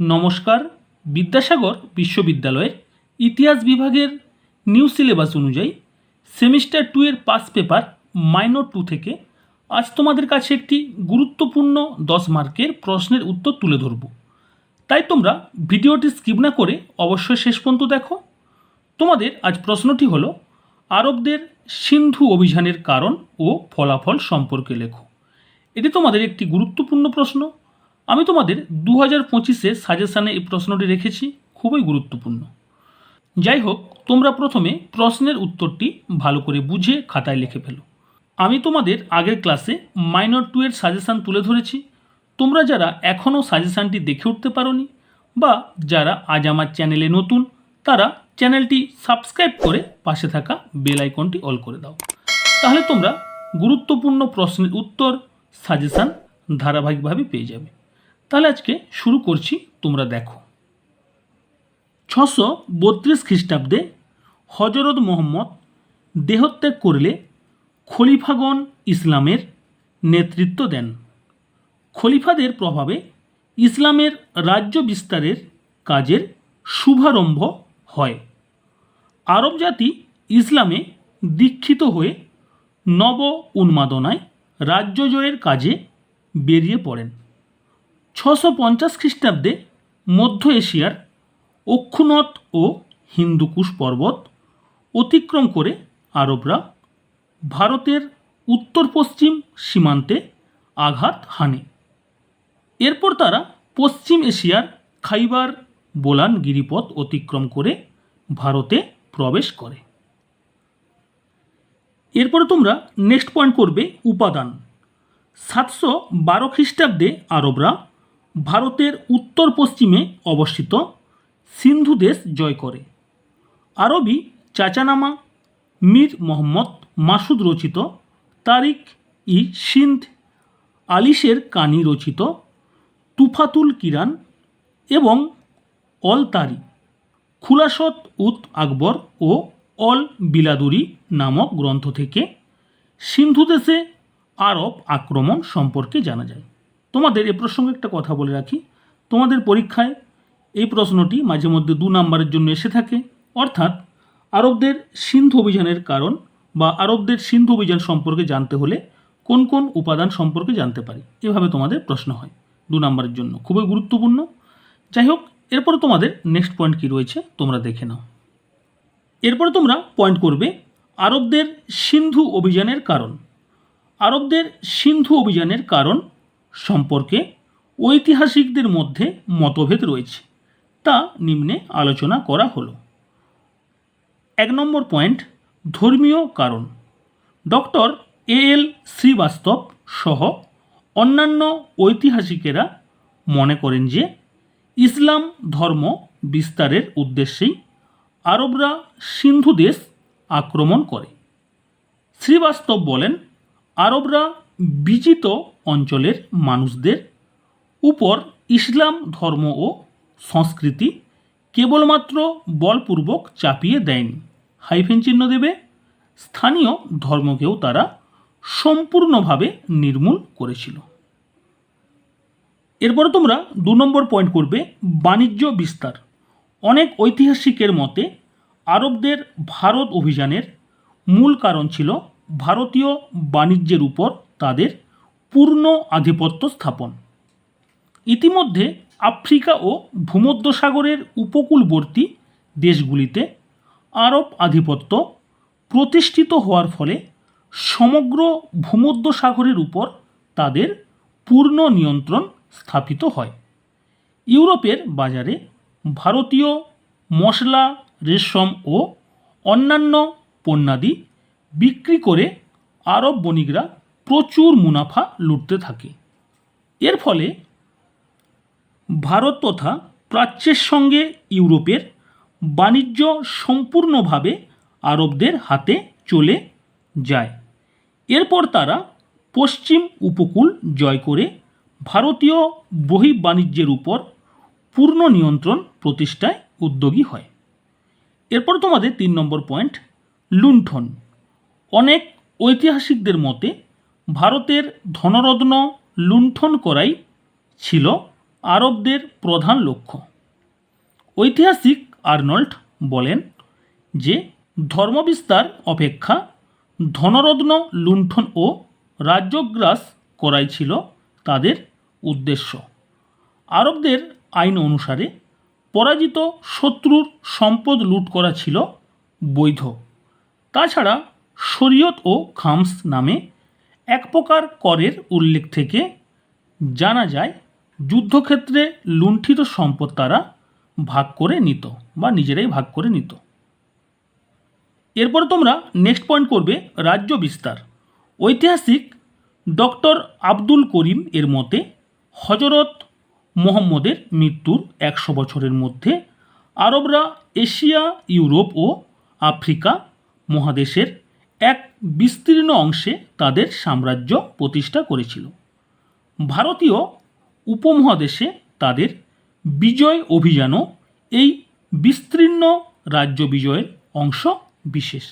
নমস্কার, বিদ্যাসাগর বিশ্ববিদ্যালয়ের ইতিহাস বিভাগের নিউ সিলেবাস অনুযায়ী সেমিস্টার টু এর পাস পেপার মাইনর টু থেকে আজ তোমাদের কাছে একটি গুরুত্বপূর্ণ দশ মার্কের প্রশ্নের উত্তর তুলে ধরব। তাই তোমরা ভিডিওটি স্কিপ না করে অবশ্যই শেষ পর্যন্ত দেখো। তোমাদের আজ প্রশ্নটি হলো, আরবদের সিন্ধু অভিযানের কারণ ও ফলাফল সম্পর্কে লেখো। এটি তোমাদের একটি গুরুত্বপূর্ণ প্রশ্ন। আমি তোমাদের দু হাজার পঁচিশে সাজেশানে এই প্রশ্নটি রেখেছি, খুবই গুরুত্বপূর্ণ। যাই হোক তোমরা প্রথমে প্রশ্নের উত্তরটি ভালো করে বুঝে খাতায় লিখে ফেলো। আমি তোমাদের আগের ক্লাসে মাইনর টু এর সাজেশান তুলে ধরেছি। তোমরা যারা এখনও সাজেশানটি দেখে উঠতে পারোনি বা যারা আজ আমার চ্যানেলে নতুন, তারা চ্যানেলটি সাবস্ক্রাইব করে পাশে থাকা বেল আইকনটি অল করে দাও। তাহলে তোমরা গুরুত্বপূর্ণ প্রশ্নের উত্তর, সাজেশান ধারাবাহিকভাবে পেয়ে যাবে। তাহলে আজকে শুরু করছি, তোমরা দেখো। ছশো বত্রিশ খ্রিস্টাব্দে হজরত মোহাম্মদ দেহত্যাগ করলে খলিফাগণ ইসলামের নেতৃত্ব দেন। খলিফাদের প্রভাবে ইসলামের রাজ্য বিস্তারের কাজের শুভারম্ভ হয়। আরব জাতি ইসলামে দীক্ষিত হয়ে নব উন্মাদনায় রাজ্য জয়ের কাজে বেরিয়ে পড়েন। ছশো পঞ্চাশ খ্রিস্টাব্দে মধ্য এশিয়ার অক্ষুনদ ও হিন্দুকুশ পর্বত অতিক্রম করে আরবরা ভারতের উত্তর পশ্চিম সীমান্তে আঘাত হানে। এরপর তারা পশ্চিম এশিয়ার খাইবার বোলান গিরিপথ অতিক্রম করে ভারতে প্রবেশ করে। এরপরে তোমরা নেক্সট পয়েন্ট করবে উপাদান। সাতশো বারো খ্রিস্টাব্দে আরবরা ভারতের উত্তর পশ্চিমে অবস্থিত সিন্ধু দেশ জয় করে। আরবি চাচানামা মীর মোহাম্মদ মাসুদ রচিত তারিক ই সিন্ধ, আলিশের কানি রচিত, তুফাতুল কিরান এবং অল তারি খুলাসত উত আকবর ও অল বিলাদুরি নামক গ্রন্থ থেকে সিন্ধু দেশে আরব আক্রমণ সম্পর্কে জানা যায়। তোমাদের এ প্রসঙ্গে একটা কথা বলে রাখি। তোমাদের পরীক্ষায় এই প্রশ্নটি মাঝে মধ্যে দু নম্বরের জন্য এসে থাকে। অর্থাৎ আরবদের সিন্ধু অভিযানের কারণ বা আরবদের সিন্ধু অভিযান সম্পর্কে জানতে হলে কোন কোন উপাদান সম্পর্কে জানতে পারি। এভাবে তোমাদের প্রশ্ন হয় দু নম্বরের জন্য। খুবই গুরুত্বপূর্ণ। যাই হোক, এরপরে তোমাদের নেক্সট পয়েন্ট কী রয়েছে তোমরা দেখে নাও। এরপরে তোমরা পয়েন্ট করবে আরবদের সিন্ধু অভিযানের কারণ। আরবদের সিন্ধু অভিযানের কারণ সম্পর্কে ঐতিহাসিকদের মধ্যে মতভেদ রয়েছে, তা নিম্নে আলোচনা করা হলো। এক নম্বর পয়েন্ট, ধর্মীয় কারণ। ডক্টর এ এল শ্রীবাস্তব সহ অন্যান্য ঐতিহাসিকেরা মনে করেন যে ইসলাম ধর্ম বিস্তারের উদ্দেশ্যেই আরবরা সিন্ধু দেশ আক্রমণ করে। শ্রীবাস্তব বলেন, আরবরা বিজিত অঞ্চলের মানুষদের উপর ইসলাম ধর্ম ও সংস্কৃতি কেবলমাত্র বলপূর্বক চাপিয়ে দেয়নি। হাইফেন চিহ্ন দেবে, স্থানীয় ধর্মকেও তারা সম্পূর্ণভাবে নির্মূল করেছিল। এরপরে তোমরা দু নম্বর পয়েন্ট করবে, বাণিজ্য বিস্তার। অনেক ঐতিহাসিকের মতে, আরবদের ভারত অভিযানের মূল কারণ ছিল ভারতীয় বাণিজ্যের উপর তাদের পূর্ণ আধিপত্য স্থাপন। ইতিমধ্যে আফ্রিকা ও ভূমধ্যসাগরের উপকূলবর্তী দেশগুলিতে আরব আধিপত্য প্রতিষ্ঠিত হওয়ার ফলে সমগ্র ভূমধ্যসাগরের উপর তাদের পূর্ণ নিয়ন্ত্রণ স্থাপিত হয়। ইউরোপের বাজারে ভারতীয় মশলা, রেশম ও অন্যান্য পণ্যাদি বিক্রি করে আরব বণিকরা প্রচুর মুনাফা লুটতে থাকে। এর ফলে ভারত তথা প্রাচ্যের সঙ্গে ইউরোপের বাণিজ্য সম্পূর্ণভাবে আরবদের হাতে চলে যায়। এরপর তারা পশ্চিম উপকূল জয় করে ভারতীয় বহির্বাণিজ্যের উপর পূর্ণ নিয়ন্ত্রণ প্রতিষ্ঠায় উদ্যোগী হয়। এরপর তোমাদের তিন নম্বর পয়েন্ট, লুণ্ঠন। অনেক ঐতিহাসিকদের মতে ভারতের ধনরত্ন লুণ্ঠন করাই ছিল আরবদের প্রধান লক্ষ্য। ঐতিহাসিক আর্নল্ড বলেন যে, ধর্মবিস্তার অপেক্ষা ধনরত্ন লুণ্ঠন ও রাজ্যগ্রাস করাই ছিল তাদের উদ্দেশ্য। আরবদের আইন অনুসারে পরাজিত শত্রুর সম্পদ লুট করা ছিল বৈধ। তাছাড়া শরীয়ত ও খামস নামে এক প্রকার করের উল্লেখ থেকে জানা যায়, যুদ্ধক্ষেত্রে লুণ্ঠিত সম্পদ তারা ভাগ করে নিত বা নিজেরাই ভাগ করে নিত। এরপরে তোমরা নেক্সট পয়েন্ট করবে রাজ্য বিস্তার। ঐতিহাসিক ডক্টর আব্দুল করিম এর মতে, হজরত মোহাম্মদের মৃত্যুর একশো বছরের মধ্যে আরবরা এশিয়া, ইউরোপ ও আফ্রিকা মহাদেশের এক বিস্তীর্ণ অংশে তাদের সাম্রাজ্য প্রতিষ্ঠা করেছিল। ভারতীয় উপমহাদেশে তাদের বিজয় অভিযানও এই বিস্তীর্ণ রাজ্য বিজয়ের অংশ বিশেষ।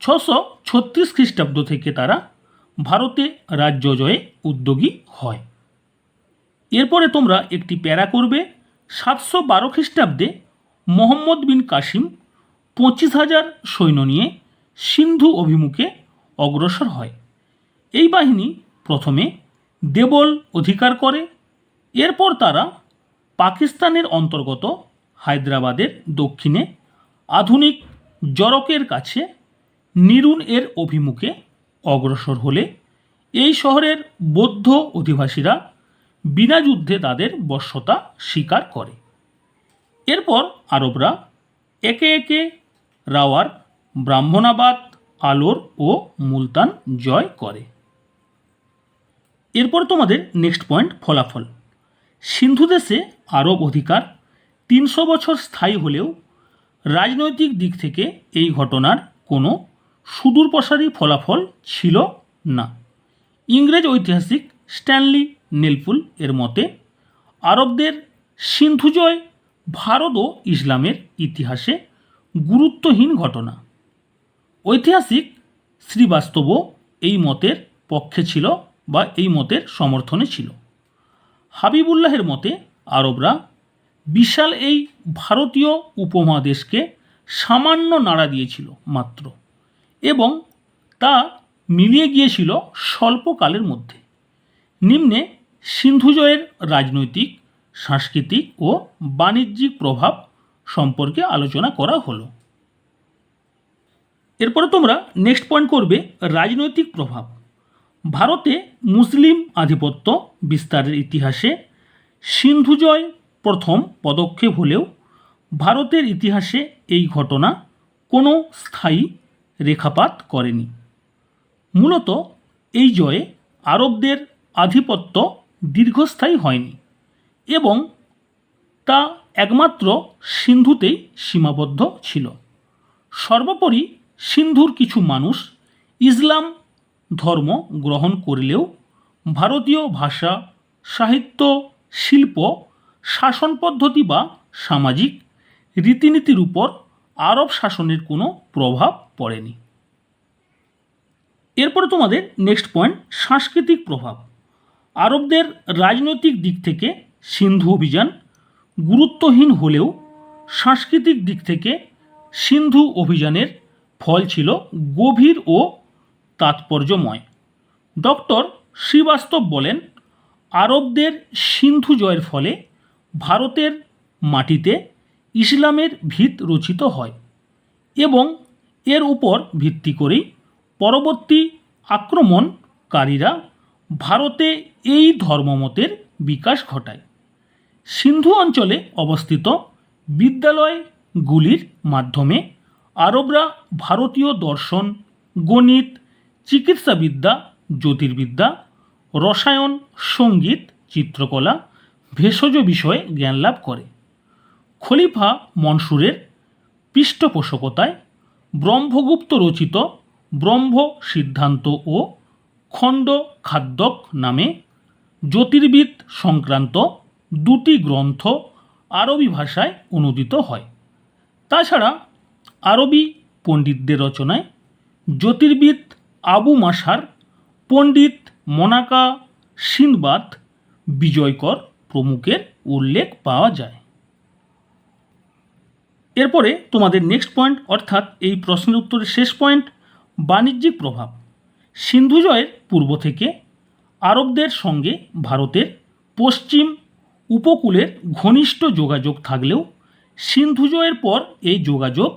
ছশো ছত্রিশ খ্রিস্টাব্দ থেকে তারা ভারতে রাজ্য জয়ে উদ্যোগী হয়। এরপরে তোমরা একটি প্যারা করবে, সাতশো বারো খ্রিস্টাব্দে মোহাম্মদ বিন কাসিম পঁচিশ হাজার সৈন্য নিয়ে সিন্ধু অভিমুখে অগ্রসর হয়। এই বাহিনী প্রথমে দেবল অধিকার করে, এরপর তারা পাকিস্তানের অন্তর্গত হায়দ্রাবাদের দক্ষিণে আধুনিক জরকের কাছে নিরুন এর অভিমুখে অগ্রসর হলে এই শহরের বৌদ্ধ অধিবাসীরা বিনা যুদ্ধে তাদের বশ্যতা স্বীকার করে। এরপর আরবরা একে একে রাওয়ার ব্রাহ্মণাবাদ, আলোর ও মুলতান জয় করে। এরপর তোমাদের নেক্সট পয়েন্ট ফলাফল। সিন্ধু দেশে আরব অধিকার, তিনশো বছর স্থায়ী হলেও রাজনৈতিক দিক থেকে এই ঘটনার কোনো সুদূরপ্রসারী ফলাফল ছিল না। ইংরেজ ঐতিহাসিক স্ট্যানলি নেলফুল এর মতে, আরবদের সিন্ধু জয় ভারত ও ইসলামের ইতিহাসে গুরুত্বহীন ঘটনা। ঐতিহাসিক শ্রীবাস্তবও এই মতের পক্ষে ছিল বা এই মতের সমর্থনে ছিল। হাবিবুল্লাহের মতে আরবরা বিশাল এই ভারতীয় উপমহাদেশকে সামান্য নাড়া দিয়েছিল মাত্র এবং তা মিলিয়ে গিয়েছিল স্বল্পকালের মধ্যে। নিম্নে সিন্ধুজয়ের রাজনৈতিক, সাংস্কৃতিক ও বাণিজ্যিক প্রভাব সম্পর্কে আলোচনা করা হলো। এরপরে তোমরা নেক্সট পয়েন্ট করবে রাজনৈতিক প্রভাব। ভারতে মুসলিম আধিপত্য বিস্তারের ইতিহাসে সিন্ধুজয় প্রথম পদক্ষেপ হলেও ভারতের ইতিহাসে এই ঘটনা কোনো স্থায়ী রেখাপাত করেনি। মূলত এই জয়ে আরবদের আধিপত্য দীর্ঘস্থায়ী হয়নি এবং তা একমাত্র সিন্ধুতেই সীমাবদ্ধ ছিল। সর্বোপরি সিন্ধুর কিছু মানুষ ইসলাম ধর্ম গ্রহণ করলেও ভারতীয় ভাষা, সাহিত্য, শিল্প, শাসন পদ্ধতি বা সামাজিক রীতিনীতির উপর আরব শাসনের কোনো প্রভাব পড়েনি। এরপরে তোমাদের নেক্সট পয়েন্ট সাংস্কৃতিক প্রভাব। আরবদের রাজনৈতিক দিক থেকে সিন্ধু অভিযান গুরুত্বহীন হলেও সাংস্কৃতিক দিক থেকে সিন্ধু অভিযানের ফল ছিল গভীর ও তাৎপর্যময়। ডক্টর শ্রীবাস্তব বলেন, আরবদের সিন্ধু জয়ের ফলে ভারতের মাটিতে ইসলামের ভিত রচিত হয় এবং এর উপর ভিত্তি করেই পরবর্তী আক্রমণকারীরা ভারতে এই ধর্মমতের বিকাশ ঘটায়। সিন্ধু অঞ্চলে অবস্থিত বিদ্যালয়গুলির মাধ্যমে আরবরা ভারতীয় দর্শন, গণিত, চিকিৎসাবিদ্যা, জ্যোতির্বিদ্যা, রসায়ন, সংগীত, চিত্রকলা, ভেষজ বিষয়ে জ্ঞান লাভ করে। খলিফা মনসুরের পৃষ্ঠপোষকতায় ব্রহ্মগুপ্ত রচিত ব্রহ্ম সিদ্ধান্ত ও খণ্ড খাদ্যক নামে জ্যোতির্বিদ সংক্রান্ত দুটি গ্রন্থ আরবি ভাষায় অনুদিত হয়। তাছাড়া আরবি পণ্ডিতদের রচনায় জ্যোতির্বিদ আবু মাসার পণ্ডিত মনাকা সিনবাত, বিজয়কর প্রমুখের উল্লেখ পাওয়া যায়। এরপরে তোমাদের নেক্সট পয়েন্ট অর্থাৎ এই প্রশ্নের উত্তরের শেষ পয়েন্ট বাণিজ্যিক প্রভাব। সিন্ধু জয়ের পূর্ব থেকে আরবদের সঙ্গে ভারতের পশ্চিম উপকূলের ঘনিষ্ঠ যোগাযোগ থাকলেও সিন্ধু জয়ের পর এই যোগাযোগ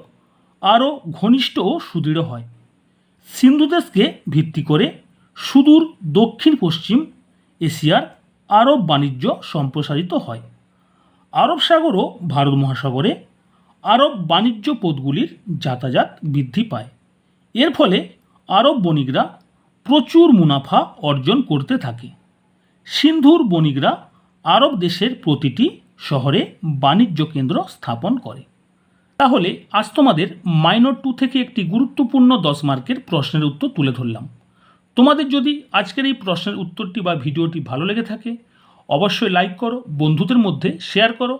আরও ঘনিষ্ঠ ও সুদৃঢ় হয়। সিন্ধু দেশকে ভিত্তি করে সুদূর, দক্ষিণ, পশ্চিম এশিয়ার আরব বাণিজ্য সম্প্রসারিত হয়। আরব সাগর ও ভারত মহাসাগরে আরব বাণিজ্য পথগুলির যাতায়াত বৃদ্ধি পায়। এর ফলে আরব বণিকরা প্রচুর মুনাফা অর্জন করতে থাকে। সিন্ধুর বণিকরা আরব দেশের প্রতিটি শহরে বাণিজ্য কেন্দ্র স্থাপন করে। তাহলে আজ তোমাদের মাইনর টু থেকে একটি গুরুত্বপূর্ণ দশ মার্কের প্রশ্নের উত্তর তুলে ধরলাম। তোমাদের যদি আজকের এই প্রশ্নের উত্তরটি বা ভিডিওটি ভালো লেগে থাকে, অবশ্যই লাইক করো, বন্ধুদের মধ্যে শেয়ার করো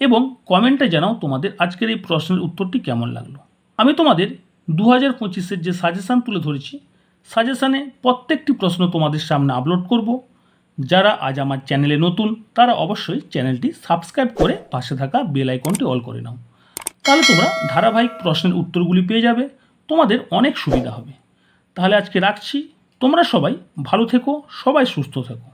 এবং কমেন্টে জানাও তোমাদের আজকের এই প্রশ্নের উত্তরটি কেমন লাগল। আমি তোমাদের দু হাজার পঁচিশের যে সাজেশান তুলে ধরেছি সাজেশানে প্রত্যেকটি প্রশ্ন তোমাদের সামনে আপলোড করব। যারা আজ আমার চ্যানেলে নতুন, তারা অবশ্যই চ্যানেলটি সাবস্ক্রাইব করে পাশে থাকা বেল আইকনটি অল করে নাও। তাহলে তোমরা ধারাবাহিক প্রশ্নের উত্তরগুলি পেয়ে যাবে, তোমাদের অনেক সুবিধা হবে। তাহলে আজকে রাখছি। তোমরা সবাই ভালো থেকো, সবাই সুস্থ থেকো।